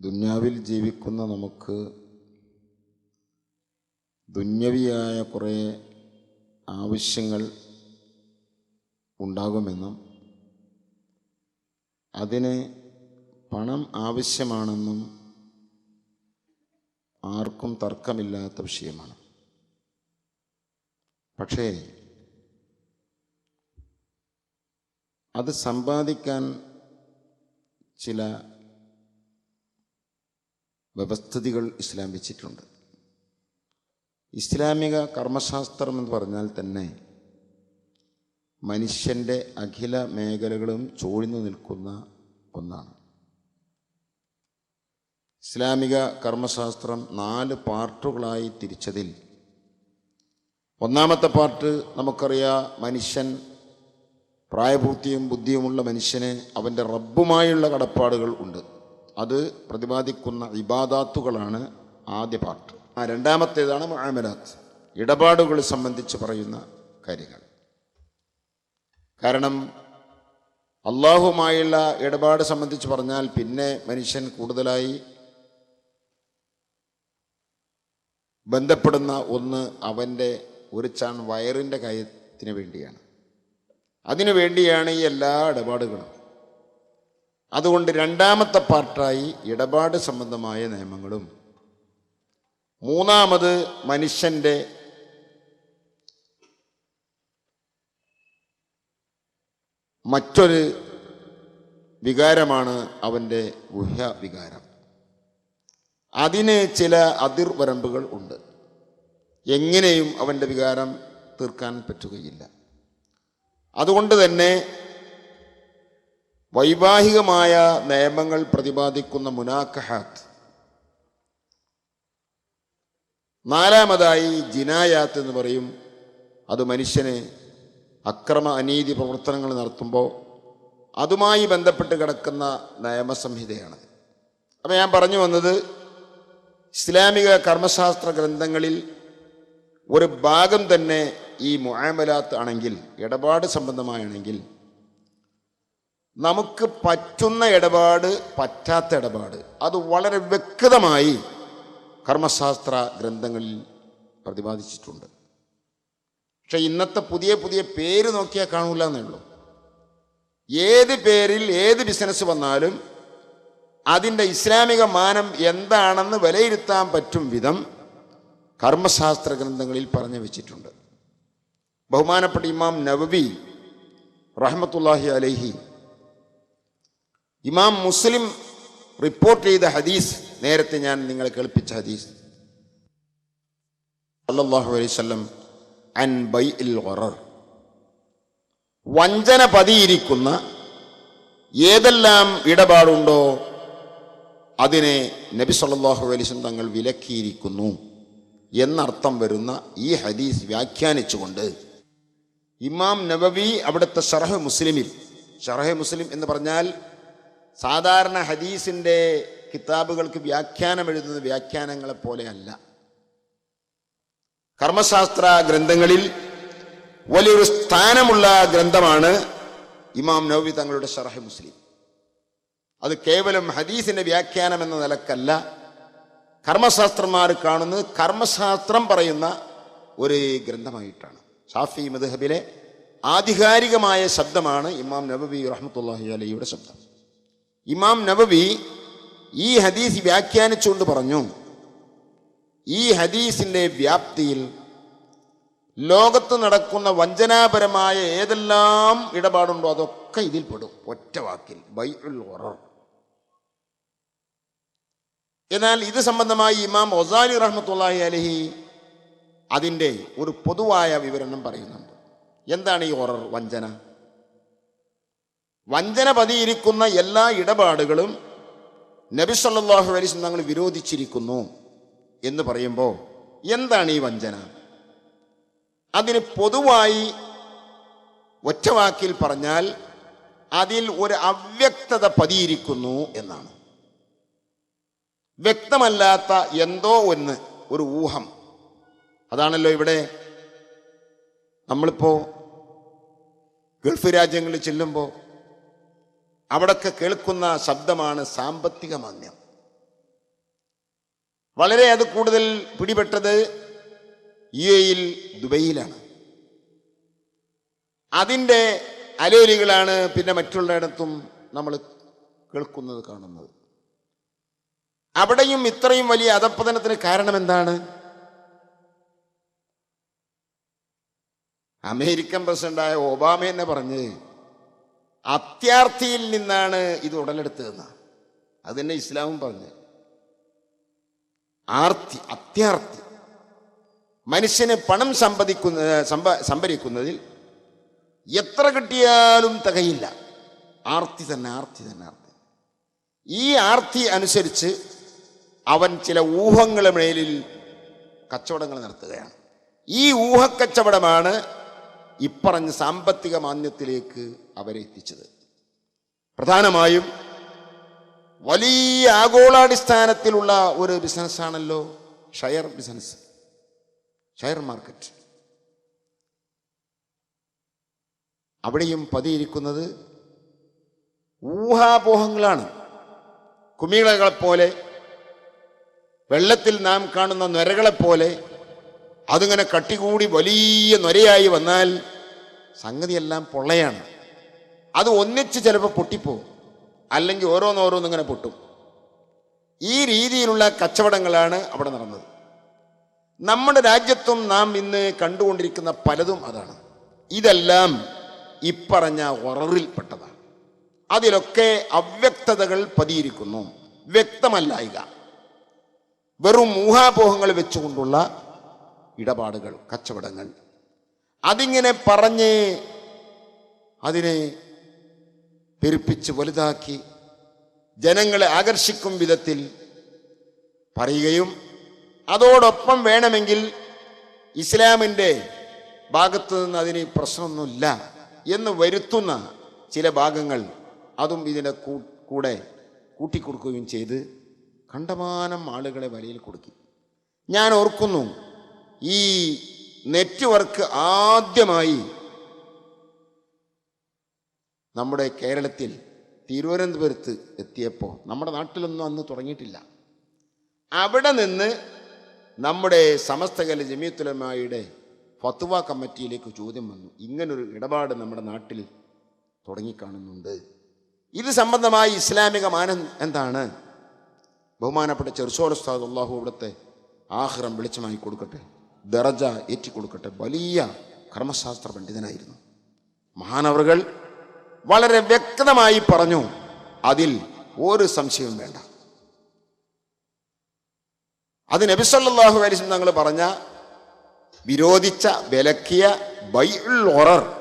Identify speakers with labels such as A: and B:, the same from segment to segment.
A: ദുന്യാവിൽ ജീവിക്കുന്ന നമുക്ക് ദുന്യവിയായ കുറേ ആവശ്യങ്ങൾ ഉണ്ടാകുമെന്നും അതിന് പണം ആവശ്യമാണെന്നും ആർക്കും തർക്കമില്ലാത്ത വിഷയമാണ്. പക്ഷേ അത് സമ്പാദിക്കാൻ ചില വ്യവസ്ഥിതികൾ ഇസ്ലാം വെച്ചിട്ടുണ്ട്. ഇസ്ലാമിക കർമ്മശാസ്ത്രം എന്ന് പറഞ്ഞാൽ തന്നെ മനുഷ്യന്റെ അഖില മേഖലകളും ചൂഴ്ന്നു നിൽക്കുന്ന ഒന്നാണ്. ഇസ്ലാമിക കർമ്മശാസ്ത്രം നാല് പാർട്ടുകളായി തിരിച്ചതിൽ ഒന്നാമത്തെ പാർട്ട് നമുക്കറിയാം മനുഷ്യൻ പ്രായപൂർത്തിയും ബുദ്ധിയുമുള്ള മനുഷ്യന് അവന്റെ റബ്ബുമായുള്ള കടപ്പാടുകൾ ഉണ്ട്. അത് പ്രതിപാദിക്കുന്ന ഇബാദാത്തുകളാണ് ആദ്യ പാർട്ട് ആ രണ്ടാമത്തേതാണ് മുആമലാത്ത് ഇടപാടുകൾ സംബന്ധിച്ച് പറയുന്ന കാര്യങ്ങൾ. കാരണം അള്ളാഹുമായുള്ള ഇടപാട് സംബന്ധിച്ച് പറഞ്ഞാൽ പിന്നെ മനുഷ്യൻ കൂടുതലായി ബന്ധപ്പെടുന്ന ഒന്ന് അവന്റെ ഒരു ചാൺ വയറിന്റെ കാര്യത്തിന് വേണ്ടിയാണ്. അതിനു വേണ്ടിയാണ് ഈ എല്ലാ ഇടപാടുകളും. അതുകൊണ്ട് രണ്ടാമത്തെ പാർട്ടായി ഇടപാട് സംബന്ധമായ നിയമങ്ങളും. മൂന്നാമത് മനുഷ്യന്റെ മറ്റൊരു വികാരമാണ് അവന്റെ ഗുഹ്യ വികാരം അതിന് ചില അതിർവരമ്പുകൾ ഉണ്ട്. എങ്ങനെയും അവന്റെ വികാരം തീർക്കാൻ പറ്റുകയില്ല. അതുകൊണ്ട് തന്നെ വൈവാഹികമായ നിയമങ്ങൾ പ്രതിപാദിക്കുന്ന മുനാക്കഹാത്ത് നാലാമതായി ജിനായാത്ത് എന്ന് പറയും. അത് മനുഷ്യന് അക്രമ അനീതി പ്രവർത്തനങ്ങൾ നടത്തുമ്പോൾ അതുമായി ബന്ധപ്പെട്ട് കിടക്കുന്ന നിയമസംഹിതയാണ്. അപ്പോൾ ഞാൻ പറഞ്ഞു വന്നത് ഇസ്ലാമിക കർമ്മശാസ്ത്ര ഗ്രന്ഥങ്ങളിൽ ഒരു ഭാഗം തന്നെ ഈ മുഴമലാത്ത് ആണെങ്കിൽ ഇടപാട് സംബന്ധമായാണെങ്കിൽ നമുക്ക് പറ്റുന്ന ഇടപാട് പറ്റാത്ത ഇടപാട്. അത് വളരെ വ്യക്തമായി കർമ്മശാസ്ത്ര ഗ്രന്ഥങ്ങളിൽ പ്രതിപാദിച്ചിട്ടുണ്ട്. പക്ഷെ ഇന്നത്തെ പുതിയ പുതിയ പേര് നോക്കിയാൽ കാണൂല എന്നേ ഉള്ളൂ. ഏത് പേരിൽ ഏത് ബിസിനസ് വന്നാലും അതിന്റെ ഇസ്ലാമിക മാനം എന്താണെന്ന് വിലയിരുത്താൻ പറ്റും വിധം കർമ്മശാസ്ത്ര ഗ്രന്ഥങ്ങളിൽ പറഞ്ഞു വെച്ചിട്ടുണ്ട്. ബഹുമാനപ്പെട്ട ഇമാം നവബി റഹ്മത്തുല്ലാഹി അലൈഹി ഇമാം മുസ്ലിം റിപ്പോർട്ട് ചെയ്ത ഹദീസ് നേരത്തെ ഞാൻ നിങ്ങളെ കേൾപ്പിച്ച ഹദീസ്. അള്ളാഹു അലൈവല്ലം അൻ വഞ്ചന പതിയിരിക്കുന്ന ഏതെല്ലാം ഇടപാടുണ്ടോ അതിനെ നബി സല്ലാഹു അലൈഹി തങ്ങൾ വിലക്കിയിരിക്കുന്നു എന്നർത്ഥം വരുന്ന ഈ ഹദീസ് വ്യാഖ്യാനിച്ചുകൊണ്ട് ഇമാം നബവി അവിടുത്തെ ഷറഹ് മുസ്ലിമിൽ ഷറഹ് മുസ്ലിം എന്ന് പറഞ്ഞാൽ സാധാരണ ഹദീസിന്റെ കിതാബുകൾക്ക് വ്യാഖ്യാനം എഴുതുന്ന വ്യാഖ്യാനങ്ങളെ പോലെയല്ല. കർമ്മശാസ്ത്ര ഗ്രന്ഥങ്ങളിൽ വലിയൊരു സ്ഥാനമുള്ള ഗ്രന്ഥമാണ് ഇമാം നവവി തങ്ങളുടെ ഷറഹ് മുസ്ലിം. അത് കേവലം ഹദീസിന്റെ വ്യാഖ്യാനം എന്ന നിലക്കല്ല. കർമ്മശാസ്ത്രന്മാർ കാണുന്നത് കർമ്മശാസ്ത്രം പറയുന്ന ഒരു ഗ്രന്ഥമായിട്ടാണ്. ഷാഫി മദ്ഹബിലെ ആധികാരികമായ ശബ്ദമാണ് ഇമാം നബബി റഹ്മത്തുല്ലാഹി അലൈയുടെ ശബ്ദം. ഇമാം നബവി ഈ ഹദീസ് വ്യാഖ്യാനിച്ചുകൊണ്ട് പറഞ്ഞു ഈ ഹദീസിന്റെ വ്യാപ്തിയിൽ ലോകത്ത് നടക്കുന്ന വഞ്ചനാപരമായ ഏതെല്ലാം ഇടപാടുണ്ടോ അതൊക്കെ ഇതിൽ പെടും. ഒറ്റ വാക്കിൽ ബൈ ഉൽ എന്നാൽ ഇത് സംബന്ധമായി ഇമാം ഒസാലി റഹ്മത്തുള്ളാഹി അലഹി അതിന്റെ ഒരു പൊതുവായ വിവരണം പറയുന്നുണ്ട്. എന്താണ് ഈ ഓറർ വഞ്ചന? വഞ്ചന പതിയിരിക്കുന്ന എല്ലാ ഇടപാടുകളും നബി സല്ലാഹു വസല്ലം തങ്ങൾ വിരോധിച്ചിരിക്കുന്നു എന്ന് പറയുമ്പോൾ എന്താണ് ഈ വഞ്ചന? അതിന് പൊതുവായി ഒറ്റവാക്കിൽ പറഞ്ഞാൽ അതിൽ ഒരു അവ്യക്തത പതിയിരിക്കുന്നു എന്നാണ്. വ്യക്തമല്ലാത്ത എന്തോ ഒന്ന് ഒരു ഊഹം. അതാണല്ലോ ഇവിടെ നമ്മളിപ്പോൾ ഗൾഫ് രാജ്യങ്ങളിൽ ചെല്ലുമ്പോൾ അവിടൊക്കെ കേൾക്കുന്ന ശബ്ദമാണ് സാമ്പത്തിക മാന്യം വളരെ അത് കൂടുതൽ പിടിപെട്ടത് യു എയിൽ ദുബൈയിലാണ്. അതിന്റെ അലോലികളാണ് പിന്നെ മറ്റുള്ളയിടത്തും നമ്മൾ കേൾക്കുന്നത് കാണുന്നത്. അവിടെയും ഇത്രയും വലിയ അധപ്പതനത്തിന് കാരണം എന്താണ്? അമേരിക്കൻ പ്രസിഡന്റായ ഒബാമ എന്നെ പറഞ്ഞ് അത്യാർത്ഥിയിൽ നിന്നാണ് ഇത് ഉടലെടുത്തതെന്ന്. അത് തന്നെ ഇസ്ലാമും പറഞ്ഞു. ആർത്തി അത്യാർത്ഥി. മനുഷ്യന് പണം സമ്പദിക്കുന്ന സമ്പ സംഭരിക്കുന്നതിൽ എത്ര കിട്ടിയാലും തികയില്ല. ആർത്തി തന്നെ ആർത്തി തന്നെ ആർത്തി. ഈ ആർത്തി അനുസരിച്ച് അവൻ ചില ഊഹങ്ങളുടെ മേലിൽ കച്ചവടങ്ങൾ നടത്തുകയാണ്. ഈ ഊഹക്കച്ചവടമാണ് ഇപ്പറഞ്ഞ സാമ്പത്തിക മാന്യത്തിലേക്ക് അവരെ എത്തിച്ചത്. പ്രധാനമായും വലിയ ആഗോളാടിസ്ഥാനത്തിലുള്ള ഒരു ബിസിനസ്സാണല്ലോ ഷെയർ ബിസിനസ് ഷെയർ മാർക്കറ്റ് അവിടെയും പതിയിരിക്കുന്നത് ഊഹാപോഹങ്ങളാണ്. കുമികളെപ്പോലെ വെള്ളത്തിൽ നാം കാണുന്ന നൊരകളെപ്പോലെ അതിങ്ങനെ കട്ടികൂടി വലിയ നൊരയായി വന്നാൽ സംഗതിയെല്ലാം പൊള്ളയാണ്. അത് ഒന്നിച്ച് ചിലപ്പോൾ പൊട്ടിപ്പോവും. അല്ലെങ്കിൽ ഓരോന്നോരോന്ന് ഇങ്ങനെ പൊട്ടും. ഈ രീതിയിലുള്ള കച്ചവടങ്ങളാണ് അവിടെ നടന്നത്. നമ്മുടെ രാജ്യത്തും നാം ഇന്ന് കണ്ടുകൊണ്ടിരിക്കുന്ന പലതും അതാണ്. ഇതെല്ലാം ഇപ്പറഞ്ഞ ഒററിൽപ്പെട്ടതാണ് അതിലൊക്കെ അവ്യക്തതകൾ പതിയിരിക്കുന്നു. വ്യക്തമല്ലായിക. വെറും ഊഹാപോഹങ്ങൾ വെച്ചുകൊണ്ടുള്ള ഇടപാടുകൾ കച്ചവടങ്ങൾ. അതിങ്ങനെ പറഞ്ഞ് അതിനെ പെരുപ്പിച്ച് വലുതാക്കി ജനങ്ങളെ ആകർഷിക്കും വിധത്തിൽ പറയുകയും അതോടൊപ്പം വേണമെങ്കിൽ ഇസ്ലാമിന്റെ ഭാഗത്തു നിന്ന് അതിന് പ്രശ്നമൊന്നുമില്ല എന്ന് വരുത്തുന്ന ചില ഭാഗങ്ങൾ അതും ഇതിന്റെ കൂടെ കൂട്ടിക്കൊടുക്കുകയും ചെയ്ത് കണ്ടമാനം ആളുകളെ വലയിൽ കൊടുക്കി. ഞാൻ ഓർക്കുന്നു ഈ നെറ്റ്വർക്ക് ആദ്യമായി നമ്മുടെ കേരളത്തിൽ തിരുവനന്തപുരത്ത് എത്തിയപ്പോൾ നമ്മുടെ നാട്ടിലൊന്നും അന്ന് തുടങ്ങിയിട്ടില്ല. അവിടെ നിന്ന് നമ്മുടെ സമസ്തകല ജമീത്തുലമായുടെ ഫത്വ കമ്മിറ്റിയിലേക്ക് ചോദ്യം വന്നു. ഇങ്ങനൊരു ഇടപാട് നമ്മുടെ നാട്ടിൽ തുടങ്ങിക്കാണുന്നുണ്ട്. ഇത് സംബന്ധമായി ഇസ്ലാമിക മാനം എന്താണ്? ബഹുമാനപ്പെട്ട ചെറുസോലസ്താദ് അള്ളാഹു ഇവിടുത്തെ ആഹ്റം വെളിച്ചമായി കൊടുക്കട്ടെ. ദറജ ഏറ്റിക്കൊടുക്കട്ടെ. വലിയ കർമ്മശാസ്ത്ര പണ്ഡിതനായിരുന്നു. മഹാനവറുകൾ വളരെ വ്യക്തമായി പറഞ്ഞു അതിൽ ഒരു സംശയവും വേണ്ട. അത് നബിസല്ലാഹു അലിസ്ലം തങ്ങൾ പറഞ്ഞ വിരോധിച്ച വിലക്കിയ ബൈഉൽ ഒറർ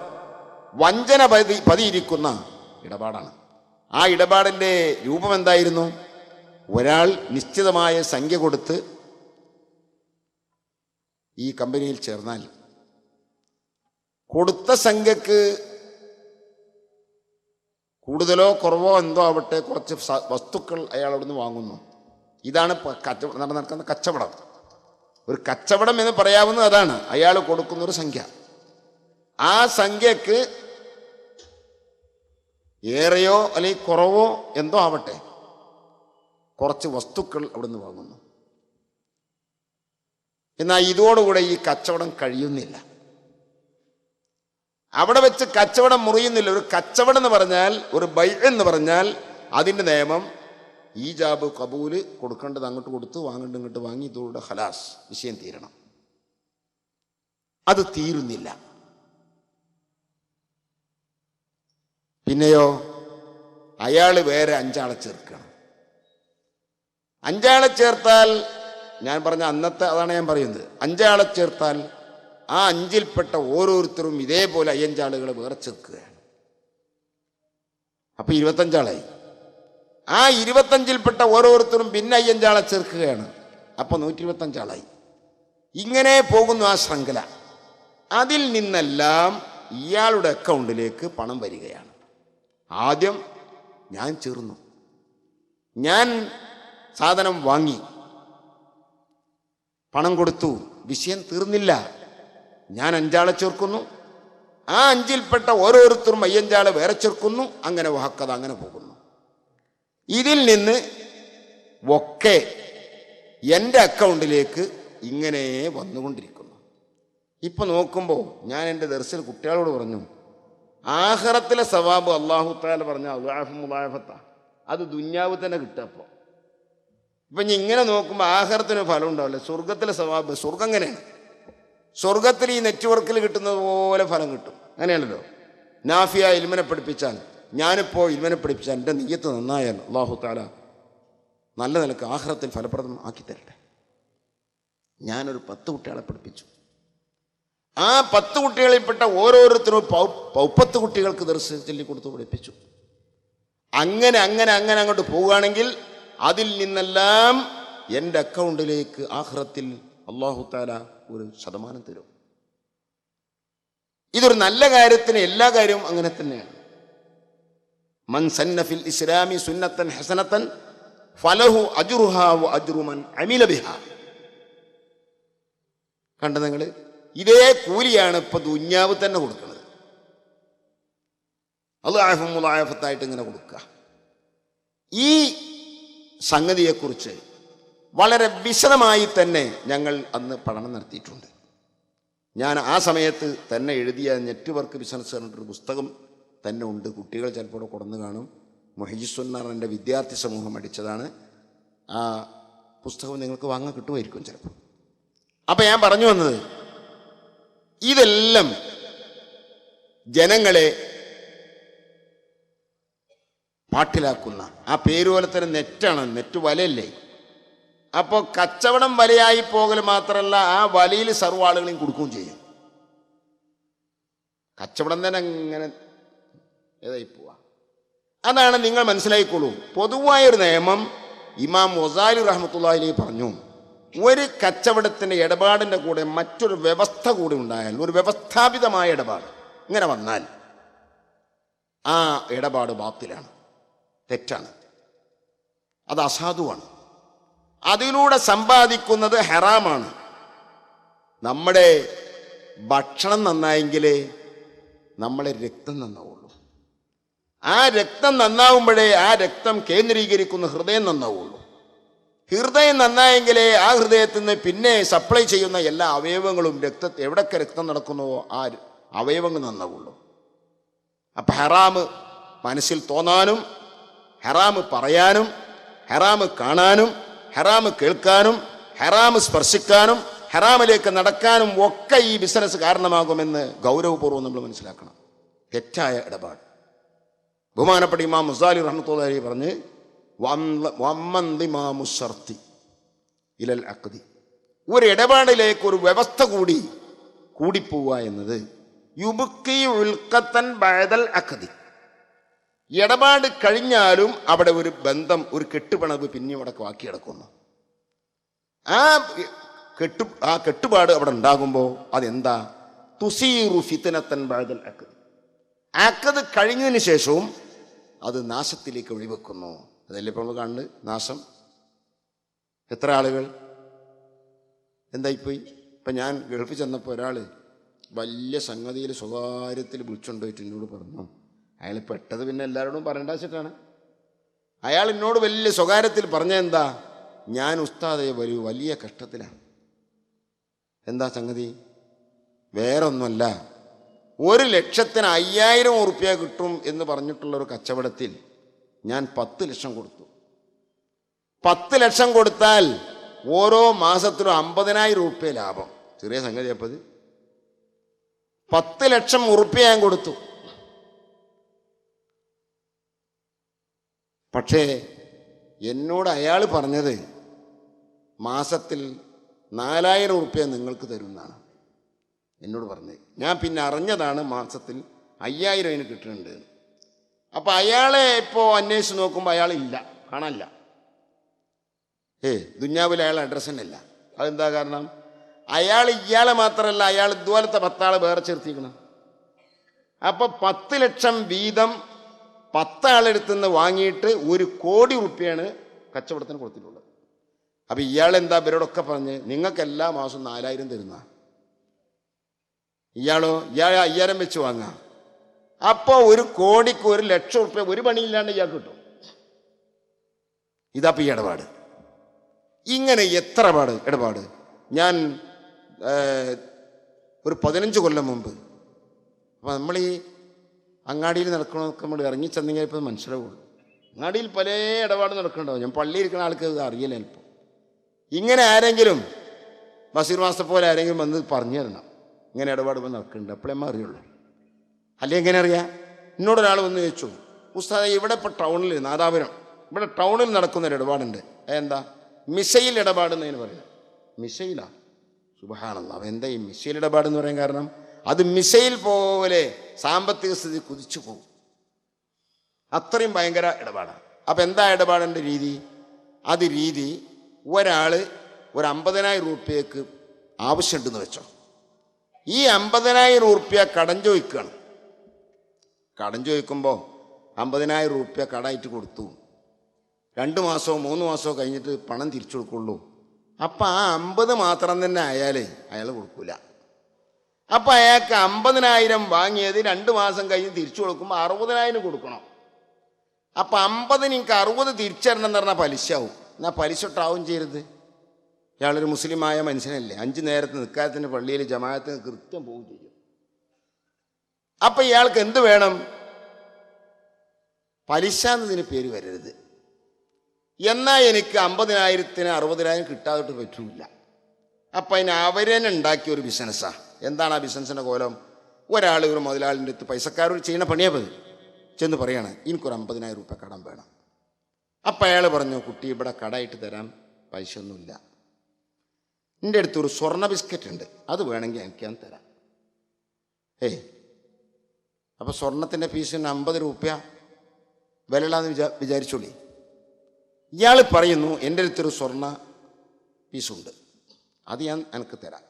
A: വഞ്ചന പതി പതിയിരിക്കുന്ന ഇടപാടാണ്. ആ ഇടപാടിന്റെ രൂപം എന്തായിരുന്നു ഒരാൾ നിശ്ചിതമായ സംഖ്യ കൊടുത്ത് ഈ കമ്പനിയിൽ ചേർന്നാൽ കൊടുത്ത സംഖ്യക്ക് കൂടുതലോ കുറവോ എന്തോ ആവട്ടെ കുറച്ച് വസ്തുക്കൾ അയാൾ അവിടുന്ന് വാങ്ങുന്നു. ഇതാണ് കച്ചവടം നട- നടക്കുന്ന കച്ചവടം. ഒരു കച്ചവടം എന്ന് പറയാവുന്നത് അതാണ്. അയാൾ കൊടുക്കുന്ന ഒരു സംഖ്യ. ആ സംഖ്യക്ക് ഏറെയോ അല്ലെങ്കിൽ കുറവോ എന്തോ ആവട്ടെ കുറച്ച് വസ്തുക്കൾ അവിടുന്ന് വാങ്ങുന്നു. എന്നാൽ ഇതോടുകൂടെ ഈ കച്ചവടം കഴിയുന്നില്ല. അവിടെ വെച്ച് കച്ചവടം മുറിയുന്നില്ല. ഒരു കച്ചവടം എന്ന് പറഞ്ഞാൽ ഒരു ബൈ എന്ന് പറഞ്ഞാൽ അതിന്റെ നിയമം ഈ ജാബ് കബൂൽ കൊടുക്കേണ്ടത് അങ്ങോട്ട് കൊടുത്തു വാങ്ങേണ്ടത് ഇങ്ങോട്ട് വാങ്ങി ഇതോടെ ഹലാസ് വിഷയം തീരണം. അത് തീരുന്നില്ല. പിന്നെയോ അയാൾ വേറെ അഞ്ചാളെ ചേർക്കണം. അഞ്ചാളെ ചേർത്താൽ ഞാൻ പറഞ്ഞ അന്നത്തെ അതാണ് ഞാൻ പറയുന്നത്. അഞ്ചാളെ ചേർത്താൽ ആ അഞ്ചിൽപ്പെട്ട ഓരോരുത്തരും ഇതേപോലെ അയ്യഞ്ചാളുകളെ വേറെ ചേർക്കുകയാണ് അപ്പൊ ഇരുപത്തഞ്ചാളായി. ആ ഇരുപത്തഞ്ചിൽപ്പെട്ട ഓരോരുത്തരും പിന്നെ അയ്യഞ്ചാളെ ചേർക്കുകയാണ്. അപ്പോൾ നൂറ്റി ഇരുപത്തഞ്ചാളായി ഇങ്ങനെ പോകുന്നു ആ ശൃംഖല. അതിൽ നിന്നെല്ലാം ഇയാളുടെ അക്കൗണ്ടിലേക്ക് പണം വരികയാണ്. ആദ്യം ഞാൻ ചേർന്നു. ഞാൻ സാധനം വാങ്ങി. പണം കൊടുത്തു. വിഷയം തീർന്നില്ല. ഞാൻ അഞ്ചാളെ ചേർക്കുന്നു. ആ അഞ്ചിൽപ്പെട്ട ഓരോരുത്തരും അയ്യഞ്ചാളെ വേറെ ചേർക്കുന്നു. അങ്ങനെ വാക്കത അങ്ങനെ പോകുന്നു. ഇതിൽ നിന്ന് ഒക്കെ എന്റെ അക്കൗണ്ടിലേക്ക് ഇങ്ങനെ വന്നുകൊണ്ടിരിക്കുന്നു. ഇപ്പൊ നോക്കുമ്പോൾ ഞാൻ എന്റെ ദർശന കുട്ടികളോട് പറഞ്ഞു ആഹ്റത്തിലെ സവാബ് അള്ളാഹു താല പറഞ്ഞ അത് ദുന്യാവ് തന്നെ കിട്ടപ്പോൾ ഇപ്പൊ ഇനി ഇങ്ങനെ നോക്കുമ്പോൾ ആഹാരത്തിന് ഫലം ഉണ്ടാവില്ല സ്വർഗത്തിലെ സ്വഭാവം സ്വർഗം അങ്ങനെയാണ്. സ്വർഗത്തിൽ ഈ നെറ്റ്വർക്കിൽ കിട്ടുന്നത് പോലെ ഫലം കിട്ടും. അങ്ങനെയാണല്ലോ. നാഫിയ ഇൽമനെ പഠിപ്പിച്ചാൽ ഞാനിപ്പോൾ ഇൽമനെ പഠിപ്പിച്ചാൽ എന്റെ നെയ്യത്ത് നന്നായാൽ അള്ളാഹു താല നല്ല നിലയ്ക്ക് ആഹാരത്തിൽ ഫലപ്രദം ആക്കി തരട്ടെ. ഞാനൊരു പത്ത് കുട്ടികളെ പഠിപ്പിച്ചു. ആ പത്ത് കുട്ടികളിൽപ്പെട്ട ഓരോരുത്തരും പൗ പൗപ്പത്ത് കുട്ടികൾക്ക് ദർശനം ചൊല്ലിക്കൊടുത്ത് പഠിപ്പിച്ചു. അങ്ങനെ അങ്ങനെ അങ്ങനെ അങ്ങോട്ട് പോവുകയാണെങ്കിൽ അതിൽ നിന്നെല്ലാം എന്റെ അക്കൗണ്ടിലേക്ക് ആഹ്റത്തിൽ അള്ളാഹു താല ഒരു ശതമാനം തരും. ഇതൊരു നല്ല കാര്യത്തിന് എല്ലാ കാര്യവും അങ്ങനെ തന്നെയാണ്. മൻ സന്നഫിൽ ഇസ്ലാമി സുന്നത്തൻ ഹസനത്തൻ ഫലഹു അജുറുഹാവു അജുറുമൻ അമില ബിഹ. കണ്ട നിങ്ങൾ ഇതേ കൂലിയാണ് ഇപ്പൊ ദുഞ്ഞാവ് തന്നെ കൊടുക്കുന്നത് അത് ആയഫത്തായിട്ട് ഇങ്ങനെ കൊടുക്കുക. ഈ സംഗതിയെക്കുറിച്ച് വളരെ വിശദമായി തന്നെ ഞങ്ങൾ അന്ന് പഠനം നടത്തിയിട്ടുണ്ട്. ഞാൻ ആ സമയത്ത് തന്നെ എഴുതിയ നെറ്റ്വർക്ക് ബിസിനസ് പറഞ്ഞിട്ടൊരു പുസ്തകം തന്നെ ഉണ്ട്. കുട്ടികൾ ചിലപ്പോൾ കൊടന്ന് കാണും. മൊഹിജുസുന്നാർ വിദ്യാർത്ഥി സമൂഹം അടിച്ചതാണ് ആ പുസ്തകം നിങ്ങൾക്ക് വാങ്ങാൻ കിട്ടുമായിരിക്കും ചിലപ്പോൾ. അപ്പം ഞാൻ പറഞ്ഞു വന്നത് ഇതെല്ലാം ജനങ്ങളെ പാട്ടിലാക്കുന്ന ആ പേര് പോലെ തന്നെ നെറ്റാണ്. നെറ്റ് വലയല്ലേ? അപ്പോൾ കച്ചവടം വലയായി പോകൽ മാത്രമല്ല ആ വലയിൽ സർവ ആളുകളെയും കൊടുക്കുകയും ചെയ്യും. കച്ചവടം തന്നെ അങ്ങനെ ഏതായി പോവാ? അതാണ് നിങ്ങൾ മനസ്സിലായിക്കോളൂ പൊതുവായൊരു നിയമം ഇമാം മൊസാലി റഹ്മത്തുള്ളി പറഞ്ഞു ഒരു കച്ചവടത്തിന്റെ ഇടപാടിന്റെ കൂടെ മറ്റൊരു വ്യവസ്ഥ കൂടി ഉണ്ടായാൽ ഒരു വ്യവസ്ഥാപിതമായ ഇടപാട് ഇങ്ങനെ വന്നാൽ ആ ഇടപാട് ബാത്തിലാണ്. തെറ്റാണ്. അത് അസാധുവാണ്. അതിലൂടെ സമ്പാദിക്കുന്നത് ഹെറാമാണ്. നമ്മുടെ ഭക്ഷണം നന്നായെങ്കിലേ നമ്മളെ രക്തം നന്നാവുള്ളൂ. ആ രക്തം നന്നാവുമ്പോഴേ ആ രക്തം കേന്ദ്രീകരിക്കുന്ന ഹൃദയം നന്നാവുള്ളൂ. ഹൃദയം നന്നായെങ്കിലേ ആ ഹൃദയത്തിൽ നിന്ന് പിന്നെ സപ്ലൈ ചെയ്യുന്ന എല്ലാ അവയവങ്ങളും രക്ത എവിടൊക്കെ രക്തം നടക്കുന്നുവോ ആ അവയവങ്ങൾ നന്നാവുള്ളൂ. അപ്പം ഹെറാമ് മനസ്സിൽ തോന്നാനും ഹെറാമ് പറയാനും ഹെറാമ് കാണാനും ഹെറാമ് കേൾക്കാനും ഹെറാമ് സ്പർശിക്കാനും ഹെറാമിലേക്ക് നടക്കാനും ഒക്കെ ഈ ബിസിനസ് കാരണമാകുമെന്ന് ഗൗരവപൂർവം നമ്മൾ മനസ്സിലാക്കണം. തെറ്റായ ഇടപാട്. ബഹുമാനപ്പെട്ട ഇമാം മുസാലി റഹ്മത്തുള്ളി പറഞ്ഞ് വമ്മന്തിമാമുഷർത്തി ഇലൽ അക്തി ഒരു ഇടപാടിലേക്ക് ഒരു വ്യവസ്ഥ കൂടി കൂടിപ്പോവുക എന്നത് യുബുക്കി ഉൽക്കത്തൻ ബഴതൽ അക്കതി ഇടപാട് കഴിഞ്ഞാലും അവിടെ ഒരു ബന്ധം ഒരു കെട്ടുപണവ് പിന്നെ അവിടെ ബാക്കി കിടക്കുന്നു. ആ കെട്ടു ആ കെട്ടുപാട് അവിടെ ഉണ്ടാകുമ്പോൾ അതെന്താ? തുസീറു ഫിത്തനത്തൻ ബാഗൽ അക്കത് അക്കത് കഴിഞ്ഞതിന് ശേഷവും അത് നാശത്തിലേക്ക് ഒഴിവെക്കുന്നു. അതല്ലേ ഇപ്പോൾ നമ്മൾ കാണുന്നത്? നാശം. എത്ര ആളുകൾ? എന്തായിപ്പോയി? ഇപ്പം ഞാൻ ഗൾഫിൽ ചെന്നപ്പോൾ ഒരാൾ വലിയ സംഗതിയിൽ സ്വകാര്യത്തിൽ വിളിച്ചുകൊണ്ടുപോയിട്ട് എന്നോട് പറഞ്ഞു. അയാൾ പെട്ടത് പിന്നെ എല്ലാവരോടും പറയേണ്ട വെച്ചിട്ടാണ് അയാൾ എന്നോട് വലിയ സ്വകാര്യത്തിൽ പറഞ്ഞ എന്താ? ഞാൻ ഉസ്താദയെ വലിയ വലിയ കഷ്ടത്തിലാണ്. എന്താ സംഗതി? വേറൊന്നുമല്ല. ഒരു ലക്ഷത്തിന് അയ്യായിരം ഉറുപ്പ്യ കിട്ടും എന്ന് പറഞ്ഞിട്ടുള്ള ഒരു കച്ചവടത്തിൽ ഞാൻ പത്ത് ലക്ഷം കൊടുത്തു. പത്ത് ലക്ഷം കൊടുത്താൽ ഓരോ മാസത്തിലും അമ്പതിനായിരം ഉറുപ്പ്യ ലാഭം. ചെറിയ സംഗതി അപ്പത് പത്ത് ലക്ഷം ഉറുപ്പ്യ ഞാൻ കൊടുത്തു. പക്ഷേ എന്നോട് അയാൾ പറഞ്ഞത് മാസത്തിൽ നാലായിരം ഉറുപ്പ്യ നിങ്ങൾക്ക് തരുമെന്നാണ് എന്നോട് പറഞ്ഞത് ഞാൻ പിന്നെ അറിഞ്ഞതാണ് മാസത്തിൽ അയ്യായിരം അതിന് കിട്ടുന്നുണ്ട്. അപ്പോൾ അയാളെ ഇപ്പോൾ അന്വേഷിച്ച് നോക്കുമ്പോൾ അയാളില്ല. കാണാനില്ല. ഏ ദുഞ്ഞാവിൽ അയാൾ അഡ്രസ്സ് തന്നെ ഇല്ല അതെന്താ കാരണം? അയാൾ ഇയാളെ മാത്രമല്ല അയാൾ ഇതുപോലത്തെ പത്താളെ വേറെ ചേർത്തിക്കണം അപ്പോൾ പത്ത് ലക്ഷം വീതം പത്താളെടുത്ത് നിന്ന് വാങ്ങിയിട്ട് ഒരു കോടി റുപ്യാണ് കച്ചവടത്തിന് കൊടുത്തിട്ടുള്ളത്. അപ്പോൾ ഇയാൾ എന്താ ഇവരോടൊക്കെ പറഞ്ഞ് നിങ്ങൾക്ക് എല്ലാ മാസവും നാലായിരം തരുന്ന. ഇയാളോ ഇയാൾ അയ്യായിരം വെച്ച് വാങ്ങാം. അപ്പോൾ ഒരു കോടിക്ക് ഒരു ലക്ഷം റുപ്യ ഒരു പണിയില്ലാണ്ട് ഇയാൾ കിട്ടും. ഇതാ ഈ ഇടപാട്. ഇങ്ങനെ എത്ര പാട് ഇടപാട്? ഞാൻ ഒരു പതിനഞ്ച് കൊല്ലം മുമ്പ് അപ്പോൾ നമ്മൾ ഈ അങ്ങാടിയിൽ നടക്കണമൊക്കെ നമ്മൾ ഇറങ്ങിച്ചെന്നെങ്കിൽ ഇപ്പോൾ മനസ്സിലാവുള്ളൂ. അങ്ങാടിയിൽ പല ഇടപാട് നടക്കണ്ടാവും ഞാൻ പള്ളിയിൽ ഇരിക്കുന്ന ആൾക്ക് ഇത് അറിയില്ല ചിലപ്പോൾ. ഇങ്ങനെ ആരെങ്കിലും ബസീർ മാസ്റ്റർ പോലെ ആരെങ്കിലും വന്ന് പറഞ്ഞു തരണം. ഇങ്ങനെ ഇടപാട് ഇപ്പം നടക്കുന്നുണ്ട് അപ്പോഴേ അറിയുള്ളൂ. അല്ലെ എങ്ങനെ അറിയാം? എന്നോടൊരാൾ വന്ന് ചോദിച്ചു ഉസ്താദെ ഇവിടെ ഇപ്പോൾ ടൗണിൽ നാദാപുരം ഇവിടെ ടൗണിൽ നടക്കുന്ന ഒരു ഇടപാടുണ്ട്. എന്താ മിസൈൽ ഇടപാട് എന്നതിന് പറയുന്നത് മിസൈലാണ് സുബഹാണല്ല അപ്പം എന്താ ഈ മിസൈൽ ഇടപാടെന്ന് പറയാൻ കാരണം? അത് മിസൈൽ പോലെ സാമ്പത്തിക സ്ഥിതി കുതിച്ചു പോകും. അത്രയും ഭയങ്കര ഇടപാടാണ് അപ്പം എന്താ ഇടപാടിന്റെ രീതി? അത് രീതി ഒരാൾ ഒരു അമ്പതിനായിരം റുപ്യക്ക് ആവശ്യമുണ്ടെന്ന് വെച്ചോ ഈ അമ്പതിനായിരം റുപ്യ കടം ചോദിക്കുകയാണ്. കടം ചോദിക്കുമ്പോൾ അമ്പതിനായിരം റുപ്യ കടമായിട്ട് കൊടുത്തു. രണ്ട് മാസമോ മൂന്ന് മാസമോ കഴിഞ്ഞിട്ട് പണം തിരിച്ചു കൊടുക്കുള്ളൂ. അപ്പം ആ അമ്പത് മാത്രം തന്നെ ആയാലേ അയാൾ കൊടുക്കൂല. അപ്പം അയാൾക്ക് അമ്പതിനായിരം വാങ്ങിയത് രണ്ട് മാസം കഴിഞ്ഞ് തിരിച്ചു കൊടുക്കുമ്പോൾ അറുപതിനായിരം കൊടുക്കണം. അപ്പം അമ്പതിന് എനിക്ക് അറുപത് തിരിച്ചരണം എന്ന് പറഞ്ഞാൽ പലിശയാവും. എന്നാൽ പലിശ ഒട്ടാവും ചെയ്യരുത്. ഇയാളൊരു മുസ്ലിമായ മനുഷ്യനല്ലേ. അഞ്ച് നേരത്തെ നിൽക്കാത്തിന് പള്ളിയിൽ ജമാഅത്തിന് കൃത്യം പോവുകയും ചെയ്യും. അപ്പം ഇയാൾക്ക് എന്ത് വേണം? പലിശ എന്നതിന് പേര് വരരുത്. എന്നാൽ എനിക്ക് അമ്പതിനായിരത്തിന് അറുപതിനായിരം കിട്ടാതെ പറ്റൂല. അപ്പം അതിന് അവരെന്നെ ഉണ്ടാക്കിയ ഒരു ബിസിനസ്സാണ് എന്താണ് ആ ബിസിനസ്സിന്റെ കോലം? ഒരാൾ ഒരു മുതലാളിന്റെ അടുത്ത് പൈസക്കാരോട് ചെയ്യുന്ന പണിയാ ചെന്ന് പറയാണ് എനിക്കൊരു അമ്പതിനായിരം രൂപ കടം വേണം. അപ്പം അയാൾ പറഞ്ഞു കുട്ടി ഇവിടെ കടയിട്ട് തരാൻ പൈസ ഒന്നുമില്ല. എന്റെ അടുത്ത് ഒരു സ്വർണ ബിസ്ക്കറ്റ് ഉണ്ട്. അത് വേണമെങ്കിൽ എനിക്ക് ഞാൻ തരാം. ഏയ് അപ്പോൾ സ്വർണത്തിന്റെ പീസിന് അമ്പത് രൂപ വിലയിലാന്ന് വിചാ വിചാരിച്ചോളി. ഇയാൾ പറയുന്നു എന്റെ അടുത്തൊരു സ്വർണ പീസുണ്ട്. അത് ഞാൻ എനിക്ക് തരാം.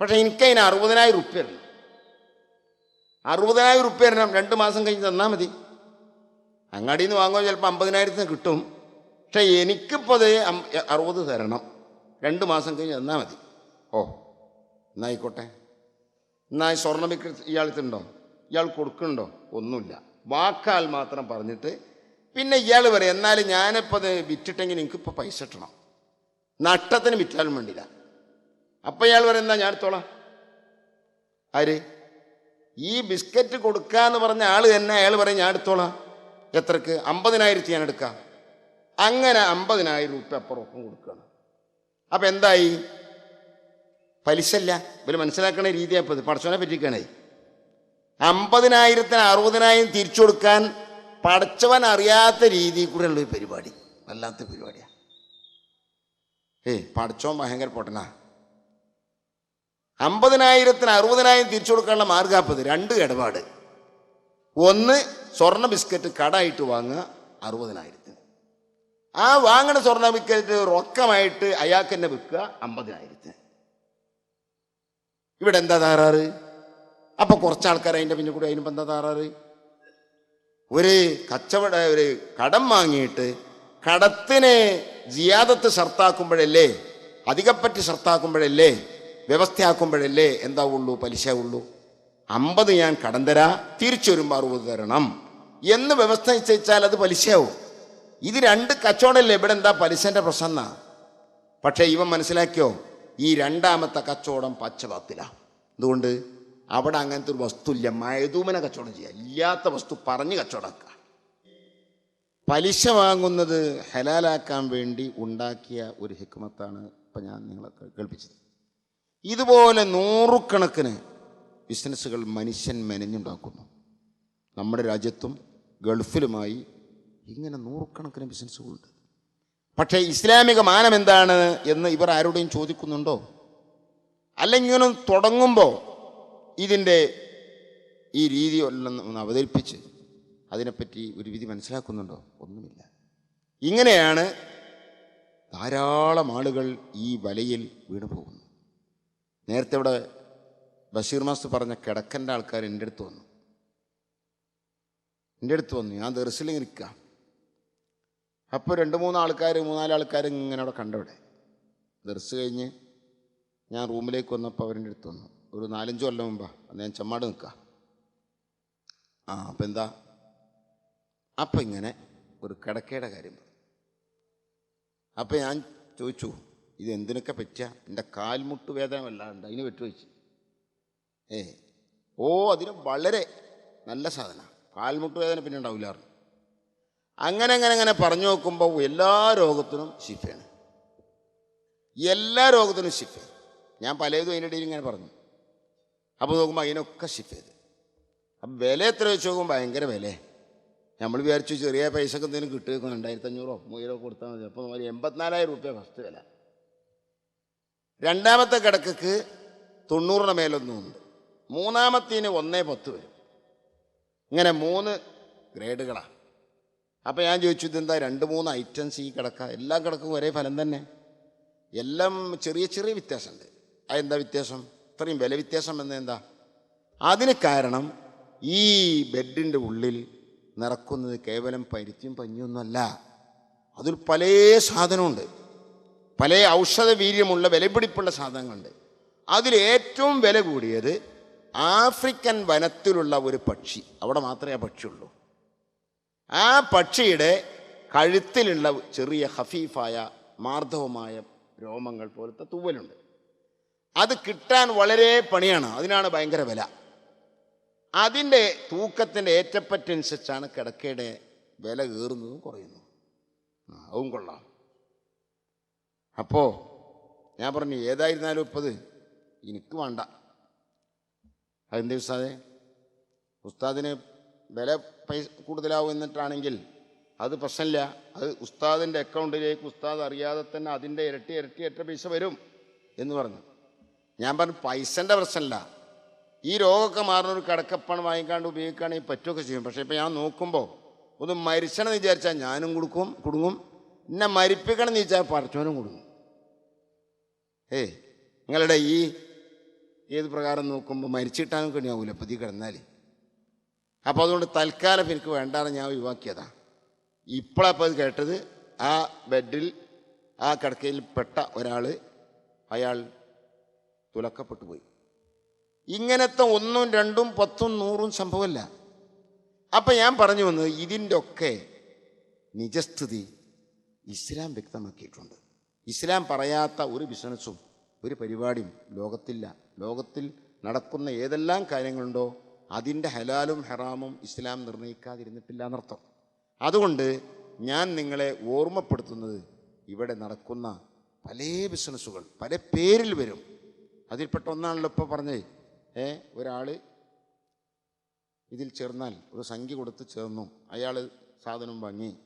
A: പക്ഷേ എനിക്കതിന് അറുപതിനായിരം റുപ്യ തരണം അറുപതിനായിരം റുപ്യ തരണം. രണ്ട് മാസം കഴിഞ്ഞ് തന്നാൽ മതി. അങ്ങാടിയിൽ നിന്ന് വാങ്ങുമ്പോൾ ചിലപ്പോൾ അമ്പതിനായിരത്തിന് കിട്ടും. പക്ഷേ എനിക്കിപ്പോൾ അത് അറുപത് തരണം. രണ്ട് മാസം കഴിഞ്ഞ് തന്നാൽ മതി. ഓ എന്നായിക്കോട്ടെ. എന്നാൽ സ്വർണ വിക്ര ഇയാൾക്കുണ്ടോ ഇയാൾ കൊടുക്കുന്നുണ്ടോ? ഒന്നുമില്ല. വാക്കാൽ മാത്രം പറഞ്ഞിട്ട് പിന്നെ ഇയാൾ പറയും എന്നാലും ഞാനിപ്പോൾ അത് വിറ്റിട്ടെങ്കിൽ എനിക്കിപ്പോൾ പൈസ കിട്ടണം. നഷ്ടത്തിന് വിറ്റാലും വേണ്ടില്ല അപ്പം ഇയാൾ പറയുന്ന എടുത്തോളാം. ആര്? ഈ ബിസ്ക്കറ്റ് കൊടുക്കാന്ന് പറഞ്ഞ ആൾ തന്നെ അയാൾ പറയും ഞാൻ എടുത്തോളാം. എത്രക്ക്? അമ്പതിനായിരത്തി ഞാൻ എടുക്കാം. അങ്ങനെ അമ്പതിനായിരം രൂപ അപ്പുറം കൊടുക്കുകയാണ് അപ്പം എന്തായി? പലിശല്ല ഇവർ മനസ്സിലാക്കണ രീതിയാണ് ഇപ്പോൾ പടച്ചോനെ പറ്റിക്കണേ. അമ്പതിനായിരത്തിന് അറുപതിനായിരം തിരിച്ചു കൊടുക്കാൻ പടച്ചവൻ അറിയാത്ത രീതിയിൽ കൂടെ ഉള്ളൊരു പരിപാടി. വല്ലാത്ത പരിപാടിയാണ് ഏയ് പടച്ചോൻ ഭയങ്കര പൊട്ടനാ. അമ്പതിനായിരത്തിന് അറുപതിനായിരം തിരിച്ചു കൊടുക്കാനുള്ള മാർഗാപ്പത് രണ്ട് ഇടപാട്. ഒന്ന് സ്വർണ ബിസ്ക്കറ്റ് കടായിട്ട് വാങ്ങുക അറുപതിനായിരത്തിന്. ആ വാങ്ങണ സ്വർണ ബിസ്ക്കറ്റ് റൊക്കമായിട്ട് അയാൾക്ക് തന്നെ വിൽക്കുക അമ്പതിനായിരത്തിന്. ഇവിടെ എന്താ താറാറ് അപ്പൊ കുറച്ച് ആൾക്കാർ അതിന്റെ പിന്നെ കൂടി അതിനിപ്പോൾ എന്താ താറാറ് ഒരു കച്ചവട ഒരു കടം വാങ്ങിയിട്ട് കടത്തിനെ ജിയാദത്ത് ഷർത്താക്കുമ്പോഴല്ലേ അധികപ്പറ്റി ഷർത്താക്കുമ്പോഴല്ലേ വ്യവസ്ഥയാക്കുമ്പോഴല്ലേ എന്താ ഉള്ളൂ പലിശ ഉള്ളൂ അമ്പത് ഞാൻ കടം തരാ തിരിച്ചു വരുമ്പോൾ അറുപത് തരണം. എന്ന് വ്യവസ്ഥ നിശ്ചയിച്ചാൽ അത് പലിശയാവും. ഇത് രണ്ട് കച്ചവടമല്ലേ? ഇവിടെ എന്താ പലിശന്റെ പ്രശ്നം എന്നാ? പക്ഷേ ഇവൻ മനസ്സിലാക്കിയോ? ഈ രണ്ടാമത്തെ കച്ചവടം പച്ചവത്തില എന്തുകൊണ്ട്? അവിടെ അങ്ങനത്തെ ഒരു വസ്തു ഇല്ല മയതൂമന കച്ചവടം ചെയ്യുക ഇല്ലാത്ത വസ്തു പറഞ്ഞ് കച്ചവടമാക്കുക പലിശ വാങ്ങുന്നത് ഹലാലാക്കാൻ വേണ്ടി ഉണ്ടാക്കിയ ഒരു ഹിക്മത്താണ് ഇപ്പം ഞാൻ നിങ്ങളെ കേൾപ്പിച്ചത്. ഇതുപോലെ നൂറുകണക്കിന് ബിസിനസ്സുകൾ മനുഷ്യൻ മെനഞ്ഞുണ്ടാക്കുന്നു. നമ്മുടെ രാജ്യത്തും ഗൾഫിലുമായി ഇങ്ങനെ നൂറുകണക്കിന് ബിസിനസ്സുകളുണ്ട്. പക്ഷേ ഇസ്ലാമിക മാനം എന്താണ് എന്ന് ഇവർ ആരോടെയും ചോദിക്കുന്നുണ്ടോ? അല്ലെങ്കിൽ ഇങ്ങനെ തുടങ്ങുമ്പോൾ ഇതിന്റെ ഈ രീതി ഒന്ന് അവതരിപ്പിച്ച് അതിനെപ്പറ്റി ഒരു വിധി മനസ്സിലാക്കുന്നുണ്ടോ? ഒന്നുമില്ല. ഇങ്ങനെയാണ് ധാരാളം ആളുകൾ ഈ വലയിൽ വീണു പോകുന്നു നേരത്തെ ഇവിടെ ബഷീർ മാസ്റ്റർ പറഞ്ഞ കിടക്കന്റെ ആൾക്കാർ എന്റെ അടുത്ത് വന്നു. എന്റെ അടുത്ത് വന്നു. ഞാൻ ദർശനം നിൽക്കാം അപ്പോൾ രണ്ട് മൂന്ന് ആൾക്കാർ മൂന്നാൽ ആൾക്കാർ ഇങ്ങനെ അവിടെ കണ്ടവിടെ ദർസ് കഴിഞ്ഞ് ഞാൻ റൂമിലേക്ക് വന്നപ്പോൾ അവരെന്റെ അടുത്ത് വന്നു. ഒരു നാലഞ്ച് കൊല്ലം മുമ്പാ. അന്ന് ഞാൻ ചെമ്മാട് നിൽക്കാം ആ അപ്പം എന്താ? അപ്പം ഇങ്ങനെ ഒരു കിടക്കയുടെ കാര്യം അപ്പം ഞാൻ ചോദിച്ചു ഇത് എന്തിനൊക്കെ പറ്റുക എന്റെ കാൽമുട്ട് വേദന വല്ലാണ്ട് അതിന് വെട്ടുവെച്ച്. വെച്ച് ഏ ഓ അതിന് വളരെ നല്ല സാധന. കാൽമുട്ട് വേദന പിന്നെ ഉണ്ടാവില്ലായിരുന്നു അങ്ങനെ അങ്ങനെ അങ്ങനെ പറഞ്ഞു നോക്കുമ്പോൾ എല്ലാ രോഗത്തിനും ശിഫയാണ്. എല്ലാ രോഗത്തിനും ശിഫ ഞാൻ പലതും അതിന്റെ ഇടയിൽ ഇങ്ങനെ പറഞ്ഞു. അപ്പോൾ നോക്കുമ്പോൾ അതിനൊക്കെ ശിഫ ചെയ്ത് അപ്പം വില എത്ര വെച്ച് നോക്കുമ്പോൾ ഭയങ്കര വില നമ്മൾ വിചാരിച്ചു ചെറിയ പൈസക്ക് എന്തെങ്കിലും കിട്ടുക രണ്ടായിരത്തി അഞ്ഞൂറോ മൂവായിരോ കൊടുത്താൽ മതി. അപ്പോൾ എൺപത്തിനാലായിരം റുപ്യ ഫസ്റ്റ് വില. രണ്ടാമത്തെ കിടക്കക്ക് തൊണ്ണൂറിന് മേലൊന്നും ഉണ്ട്. മൂന്നാമത്തിന് ഒന്നേ പത്ത് വരും. ഇങ്ങനെ മൂന്ന് ഗ്രേഡുകളാണ് അപ്പോൾ ഞാൻ ചോദിച്ചു ഇതെന്താ രണ്ട് മൂന്ന് ഐറ്റംസ് ഈ കിടക്ക? എല്ലാം കിടക്കും ഒരേ ഫലം തന്നെ? എല്ലാം ചെറിയ ചെറിയ വ്യത്യാസമുണ്ട്. അതെന്താ വ്യത്യാസം? ഇത്രയും വില വ്യത്യാസം എന്ന് എന്താ? അതിന് കാരണം ഈ ബെഡിന്റെ ഉള്ളിൽ നിറക്കുന്നത് കേവലം പരുത്തിയും പഞ്ഞൊന്നുമല്ല അതിൽ പല സാധനമുണ്ട്. പല ഔഷധ വീര്യമുള്ള വിലപിടിപ്പുള്ള സാധനങ്ങളുണ്ട്. അതിലേറ്റവും വില കൂടിയത് ആഫ്രിക്കൻ വനത്തിലുള്ള ഒരു പക്ഷി. അവിടെ മാത്രമേ ആ പക്ഷിയുള്ളൂ ആ പക്ഷിയുടെ കഴുത്തിലുള്ള ചെറിയ ഹഫീഫായ മാർദ്ദവമായ രോമങ്ങൾ പോലത്തെ തൂവലുണ്ട്. അത് കിട്ടാൻ വളരെ പണിയാണ്. അതിനാണ് ഭയങ്കര വില. അതിന്റെ തൂക്കത്തിന്റെ ഏറ്റപ്പറ്റനുസരിച്ചാണ് കിടക്കയുടെ വില കയറുന്നതും കുറയുന്നതും. ആ, അതും കൊള്ളാം. അപ്പോൾ ഞാൻ പറഞ്ഞു ഏതായിരുന്നാലും ഇപ്പത്? എനിക്ക് വേണ്ട. അതെന്ത് ഉസ്താദെ? ഉസ്താദിന് വില പൈസ കൂടുതലാവും എന്നിട്ടാണെങ്കിൽ അത് പ്രശ്നമില്ല. അത് ഉസ്താദിന്റെ അക്കൗണ്ടിലേക്ക് ഉസ്താദ് അറിയാതെ തന്നെ അതിന്റെ ഇരട്ടി ഇരട്ടി എത്ര പൈസ വരും എന്ന് പറഞ്ഞു. ഞാൻ പറഞ്ഞു പൈസന്റെ പ്രശ്നമില്ല. ഈ രോഗമൊക്കെ മാറുന്ന ഒരു കിടക്കപ്പണം വാങ്ങിക്കാണ്ട് ഉപയോഗിക്കുകയാണെങ്കിൽ പറ്റുമൊക്കെ ചെയ്യും. പക്ഷേ ഇപ്പം ഞാൻ നോക്കുമ്പോൾ ഒന്ന് മരിച്ചണം വിചാരിച്ചാൽ ഞാനും കൊടുക്കും കുടുങ്ങും. എന്നെ മരിപ്പിക്കണം എന്ന് ചോദിച്ചാൽ പഠിച്ചവനും കൊടുക്കും. ഏ നിങ്ങളുടെ ഈ ഏത് പ്രകാരം നോക്കുമ്പോൾ മരിച്ചിട്ടാനും കഴിയാവൂല പതി കിടന്നാൽ അപ്പോൾ അതുകൊണ്ട് തൽക്കാലം എനിക്ക് വേണ്ടാന്ന് ഞാൻ ഒഴിവാക്കിയതാ. ഇപ്പോഴപ്പോൾ അത് കേട്ടത്. ആ ബെഡിൽ ആ കിടക്കയിൽ പെട്ട ഒരാൾ അയാൾ തുലക്കപ്പെട്ടു പോയി. ഇങ്ങനത്തെ ഒന്നും രണ്ടും പത്തും നൂറും സംഭവമല്ല അപ്പം ഞാൻ പറഞ്ഞു വന്നത് ഇതിന്റെ ഒക്കെ നിജസ്ഥിതി ഇസ്ലാം വ്യക്തമാക്കിയിട്ടുണ്ട്. ഇസ്ലാം പറയാത്ത ഒരു ബിസിനസ്സും ഒരു പരിപാടിയും ലോകത്തില്ല. ലോകത്തിൽ നടക്കുന്ന ഏതെല്ലാം കാര്യങ്ങളുണ്ടോ അതിന്റെ ഹലാലും ഹെറാമും ഇസ്ലാം നിർണയിക്കാതിരുന്നിട്ടില്ല എന്നർത്ഥം. അതുകൊണ്ട് ഞാൻ നിങ്ങളെ ഓർമ്മപ്പെടുത്തുന്നത് ഇവിടെ നടക്കുന്ന പല ബിസിനസ്സുകൾ പല പേരിൽ വരും. അതിൽപ്പെട്ട ഒന്നാണല്ലോ ഇപ്പോൾ പറഞ്ഞേ ഏ ഒരാൾ ഇതിൽ ചേർന്നാൽ ഒരു സംഖ്യ കൊടുത്ത് ചേർന്നു അയാൾ സാധനം വാങ്ങി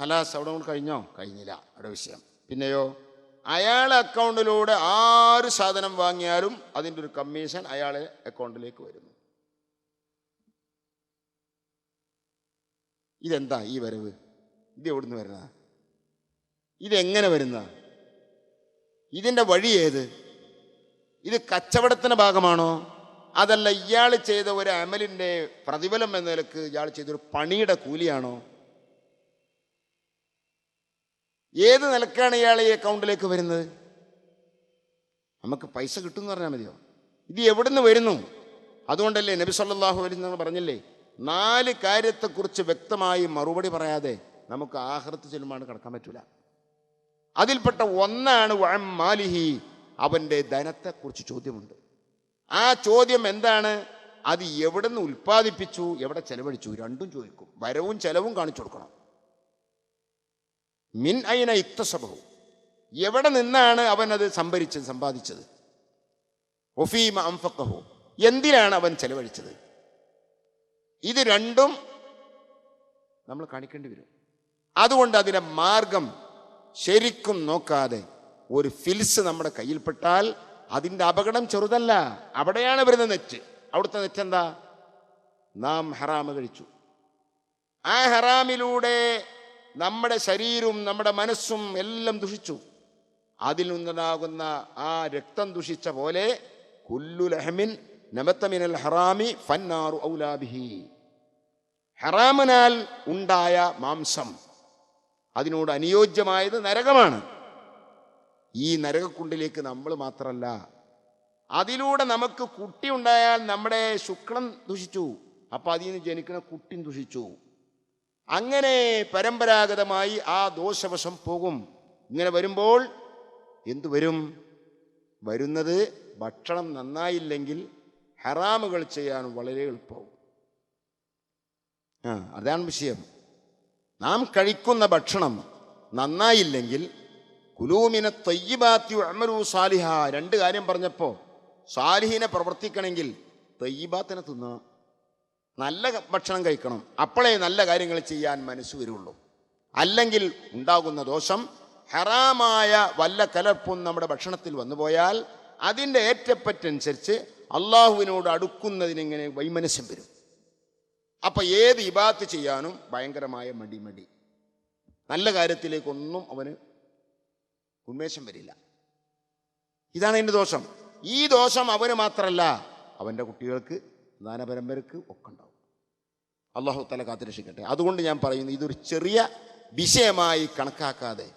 A: ഖലാസ് അവിടെ കൊണ്ട് കഴിഞ്ഞോ? കഴിഞ്ഞില്ല. അവിടെ വിഷയം. പിന്നെയോ? അയാളെ അക്കൗണ്ടിലൂടെ ആറ് സാധനം വാങ്ങിയാലും അതിന്റെ ഒരു കമ്മീഷൻ അയാളെ അക്കൗണ്ടിലേക്ക് വരുന്നു. ഇതെന്താ ഈ വരവ്? ഇത് എവിടുന്ന് വരുന്ന ഇതെങ്ങനെ വരുന്ന ഇതിന്റെ വഴി ഏത്? ഇത് കച്ചവടത്തിന്റെ ഭാഗമാണോ? അതല്ല ഇയാൾ ചെയ്ത ഒരു അമലിന്റെ പ്രതിഫലം എന്ന നിലയ്ക്ക് ഇയാൾ ചെയ്തൊരു പണിയുടെ കൂലിയാണോ? ഏത് നിലക്കാണ് ഇയാൾ ഈ അക്കൗണ്ടിലേക്ക് വരുന്നത്? നമുക്ക് പൈസ കിട്ടുമെന്ന് പറഞ്ഞാൽ മതിയോ? ഇത് എവിടുന്ന് വരുന്നു? അതുകൊണ്ടല്ലേ നബി സല്ലാഹു വരുന്ന പറഞ്ഞില്ലേ നാല് കാര്യത്തെക്കുറിച്ച് വ്യക്തമായി മറുപടി പറയാതെ നമുക്ക് ആഹൃത്ത് ചെല്ലുമാണ് കിടക്കാൻ പറ്റൂല. അതിൽപ്പെട്ട ഒന്നാണ് മാലിഹി അവന്റെ ധനത്തെക്കുറിച്ച് ചോദ്യമുണ്ട്. ആ ചോദ്യം എന്താണ്? അത് എവിടെ നിന്ന് ഉൽപ്പാദിപ്പിച്ചു? എവിടെ ചെലവഴിച്ചു? രണ്ടും ചോദിക്കും. വരവും ചെലവും കാണിച്ചു കൊടുക്കണം. മിൻ അയിന ഇക്തസബഹു എവിടെ നിന്നാണ് അവൻ അത് സംഭരിച്ചത് സമ്പാദിച്ചത്? ഒഫീമ അംഫക്കഹോ എന്തിനാണ് അവൻ ചെലവഴിച്ചത്? ഇത് രണ്ടും നമ്മൾ കാണിക്കേണ്ടി വരും. അതുകൊണ്ട് അതിന്റെ മാർഗം ശരിക്കും നോക്കാതെ ഒരു ഫിൽസ് നമ്മുടെ കയ്യിൽപ്പെട്ടാൽ അതിന്റെ അപകടം ചെറുതല്ല. അവിടെയാണ് വരുന്ന നെറ്റ്. അവിടുത്തെ നെറ്റ് എന്താ? നാം ഹറാമ് കഴിച്ചു. ആ ഹറാമിലൂടെ നമ്മുടെ ശരീരവും നമ്മുടെ മനസ്സും എല്ലാം ദുഷിച്ചു. അതിൽ നിന്നുണ്ടാകുന്ന ആ രക്തം ദുഷിച്ച പോലെ കുല്ലു ലഹമിൻ നമത്തമിനൽ ഹറാമി ഫന്നാറു ഔലാബിഹി ഹറാമിനാൽ ഉണ്ടായ മാംസം അതിനോട് അനുയോജ്യമായത് നരകമാണ്. ഈ നരകക്കുണ്ടിലേക്ക് നമ്മൾ മാത്രമല്ല അതിലൂടെ നമുക്ക് കുട്ടി ഉണ്ടായാൽ നമ്മുടെ ശുക്ലം ദുഷിച്ചു അപ്പം അതിൽ നിന്ന് ജനിക്കുന്ന കുട്ടി ദുഷിച്ചു. അങ്ങനെ പരമ്പരാഗതമായി ആ ദോഷവശം പോകും. ഇങ്ങനെ വരുമ്പോൾ എന്തു വരും? വരുന്നത് ഭക്ഷണം നന്നായില്ലെങ്കിൽ ഹറാമുകൾ ചെയ്യാൻ വളരെ എളുപ്പവും ആ അതാണ് വിഷയം. നാം കഴിക്കുന്ന ഭക്ഷണം നന്നായില്ലെങ്കിൽ കുലൂമിനെ തയ്യബാത്യു അമരു സാലിഹ. രണ്ട് കാര്യം പറഞ്ഞപ്പോൾ സാലിഹിനെ പ്രവർത്തിക്കണമെങ്കിൽ തയ്യബാത്തിനെ തിന്നണം. നല്ല ഭക്ഷണം കഴിക്കണം. അപ്പോഴേ നല്ല കാര്യങ്ങൾ ചെയ്യാൻ മനസ്സ് വരുള്ളൂ. അല്ലെങ്കിൽ ഉണ്ടാകുന്ന ദോഷം ഹറാമായ വല്ല കലർപ്പും നമ്മുടെ ഭക്ഷണത്തിൽ വന്നുപോയാൽ അതിന്റെ ഏറ്റപ്പറ്റനുസരിച്ച് അള്ളാഹുവിനോട് അടുക്കുന്നതിനിങ്ങനെ വൈമനസ്യം വരും. അപ്പോൾ ഏത് ഇബാത്ത് ചെയ്യാനും ഭയങ്കരമായ മടി മടി. നല്ല കാര്യത്തിലേക്കൊന്നും അവന് ഉന്മേഷം വരില്ല. ഇതാണ് അതിന്റെ ദോഷം. ഈ ദോഷം അവന് മാത്രമല്ല അവന്റെ കുട്ടികൾക്ക് ദാനപരമ്പരക്ക് ഒക്കെ ഉണ്ടാവും. അള്ളാഹു തല കാത്തുരക്ഷിക്കട്ടെ. അതുകൊണ്ട് ഞാൻ പറയുന്നു ഇതൊരു ചെറിയ വിഷയമായി കണക്കാക്കാതെ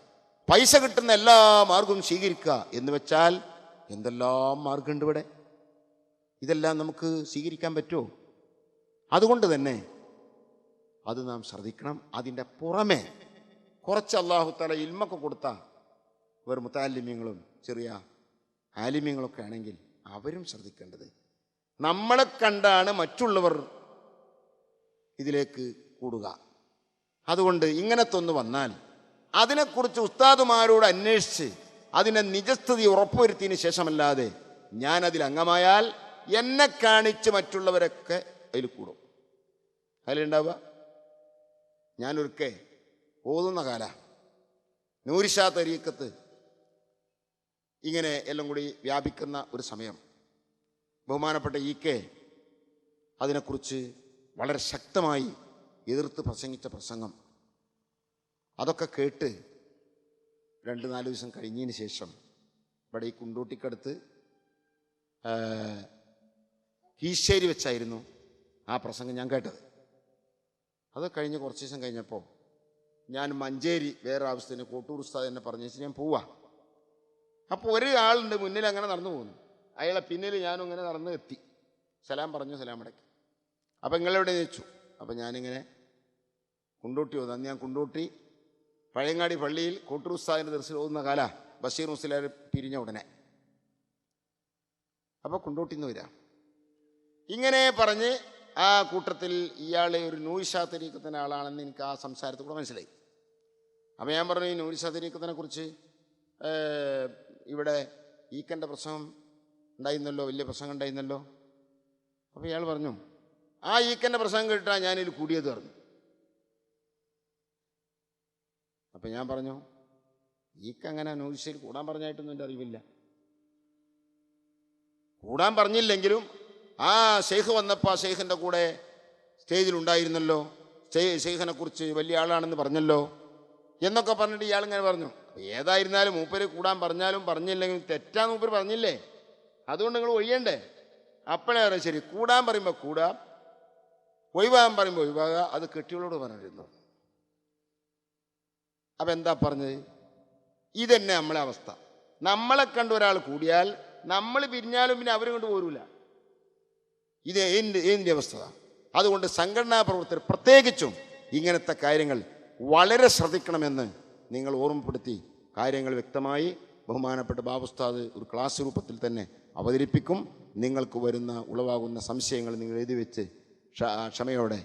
A: പൈസ കിട്ടുന്ന എല്ലാ മാർഗവും സ്വീകരിക്കുക എന്ന് വെച്ചാൽ എന്തെല്ലാം മാർഗമുണ്ട് ഇവിടെ? ഇതെല്ലാം നമുക്ക് സ്വീകരിക്കാൻ പറ്റുമോ? അതുകൊണ്ട് തന്നെ അത് നാം ശ്രദ്ധിക്കണം. അതിന്റെ പുറമെ കുറച്ച് അള്ളാഹു തല ഇൽമൊക്കെ കൊടുത്ത വെറും മുത്താലിമ്യങ്ങളും ചെറിയ ആലിമ്യങ്ങളൊക്കെ ആണെങ്കിൽ അവരും ശ്രദ്ധിക്കേണ്ടത്. നമ്മളെ കണ്ടാണ് മറ്റുള്ളവർ ഇതിലേക്ക് കൂടുക. അതുകൊണ്ട് ഇങ്ങനത്തെ ഒന്ന് വന്നാൽ അതിനെക്കുറിച്ച് ഉസ്താദുമാരോട് അന്വേഷിച്ച് അതിന്റെ നിജസ്ഥിതി ഉറപ്പുവരുത്തിയതിന് ശേഷമല്ലാതെ ഞാൻ അതിൽ അംഗമായാൽ എന്നെ കാണിച്ച് മറ്റുള്ളവരൊക്കെ അതിൽ കൂടും. അതിലുണ്ടാവുക? ഞാനൊരുക്കെ ഓതുന്ന കാല. നൂരിഷാ തരീക്കത്ത്. ഇങ്ങനെ എല്ലാം കൂടി വ്യാപിക്കുന്ന ഒരു സമയം. ബഹുമാനപ്പെട്ട ഇ കെ അതിനെക്കുറിച്ച് വളരെ ശക്തമായി എതിർത്ത് പ്രസംഗിച്ച പ്രസംഗം. അതൊക്കെ കേട്ട് രണ്ട് നാല് ദിവസം കഴിഞ്ഞതിന് ശേഷം ഇവിടെ ഈ കുണ്ടൂട്ടിക്കടുത്ത് ഈശ്ശേരി വെച്ചായിരുന്നു ആ പ്രസംഗം ഞാൻ കേട്ടത്. അത് കഴിഞ്ഞ് കുറച്ച് ദിവസം കഴിഞ്ഞപ്പോൾ ഞാൻ മഞ്ചേരി വേറെ ആവശ്യത്തിന് കോട്ടൂർ ഉസ്താദ് എന്നെ പറഞ്ഞു വെച്ചാൽ ഞാൻ പോവാ. അപ്പോൾ ഒരാളുണ്ട് മുന്നിൽ അങ്ങനെ നടന്നു പോകുന്നു അയാളെ പിന്നിൽ ഞാനും ഇങ്ങനെ നടന്ന് എത്തി. സലാം പറഞ്ഞു സലാം അടക്കി അപ്പം നിങ്ങളെവിടെ ചോദിച്ചു അപ്പം ഞാനിങ്ങനെ കുണ്ടൂട്ടി ഓതുന്നു അന്ന് ഞാൻ കുണ്ടൂട്ടി പഴയങ്ങാടി പള്ളിയിൽ കൂട്ടുറുസ്താദിന്റെ ദർശനം ഓതുന്ന കാല. ബഷീർ മുസ്ലിയാർ പിരിഞ്ഞ ഉടനെ. അപ്പോൾ കുണ്ടൂട്ടിന്ന് വരാം. ഇങ്ങനെ പറഞ്ഞ് ആ കൂട്ടത്തിൽ ഇയാളെ ഒരു നൂരിഷാ തരീക്കത്തിന്റെ ആളാണെന്ന് എനിക്ക് ആ സംസാരത്തിൽ കൂടെ മനസ്സിലായി. അപ്പോൾ ഞാൻ പറഞ്ഞു ഈ നൂരിഷാ തരീക്കത്തിനെ കുറിച്ച് ഇവിടെ ഈക്കന്റെ പ്രസംഗം ഉണ്ടായിരുന്നല്ലോ വലിയ പ്രസംഗം ഉണ്ടായിരുന്നല്ലോ? അപ്പോൾ ഇയാൾ പറഞ്ഞു ആ ഈക്കന്റെ പ്രസംഗം കേട്ടാണ് ഞാനിതിൽ കൂടിയത് പറഞ്ഞു അപ്പം ഞാൻ പറഞ്ഞു ഈക്ക അങ്ങനെ നൂരിഷയിൽ കൂടാൻ പറഞ്ഞായിട്ടൊന്നും എന്റെ അറിവില്ല. കൂടാൻ പറഞ്ഞില്ലെങ്കിലും ആ ഷെയ്ഖ് വന്നപ്പോൾ ആ ഷെയ്ഖിന്റെ കൂടെ സ്റ്റേജിലുണ്ടായിരുന്നല്ലോ ഷെയ്ഖിനെ കുറിച്ച് വലിയ ആളാണെന്ന് പറഞ്ഞല്ലോ എന്നൊക്കെ പറഞ്ഞിട്ട് ഇയാളിങ്ങനെ പറഞ്ഞു. ഏതായിരുന്നാലും മൂപ്പര് കൂടാൻ പറഞ്ഞാലും പറഞ്ഞില്ലെങ്കിലും തെറ്റാന്ന് മൂപ്പര് പറഞ്ഞില്ലേ? അതുകൊണ്ട് നിങ്ങൾ ഒഴിയണ്ടേ? അപ്പോഴേ പറയാം ശരി കൂടാൻ പറയുമ്പോൾ കൂടാം ഒഴിവാകാൻ പറയുമ്പോൾ ഒഴിവാകുക അത് കെട്ടികളോട് പറഞ്ഞിരുന്നു. അപ്പം എന്താ പറഞ്ഞത്? ഇതന്നെ നമ്മളെ അവസ്ഥ. നമ്മളെ കണ്ട ഒരാൾ കൂടിയാൽ നമ്മൾ പിരിഞ്ഞാലും പിന്നെ അവരും കൊണ്ട് പോരൂല. ഇത് ഏതിന്റെ അവസ്ഥ? അതുകൊണ്ട് സംഘടനാ പ്രവർത്തകർ പ്രത്യേകിച്ചും ഇങ്ങനത്തെ കാര്യങ്ങൾ വളരെ ശ്രദ്ധിക്കണമെന്ന് നിങ്ങൾ ഓർമ്മപ്പെടുത്തി കാര്യങ്ങൾ വ്യക്തമായി ബഹുമാനപ്പെട്ട ബാബുസ്താദ് ഒരു ക്ലാസ് രൂപത്തിൽ തന്നെ അവതരിപ്പിക്കും. നിങ്ങൾക്ക് വരുന്ന ഉളവാകുന്ന സംശയങ്ങൾ നിങ്ങൾ എഴുതി വെച്ച് ക്ഷമയോടെ.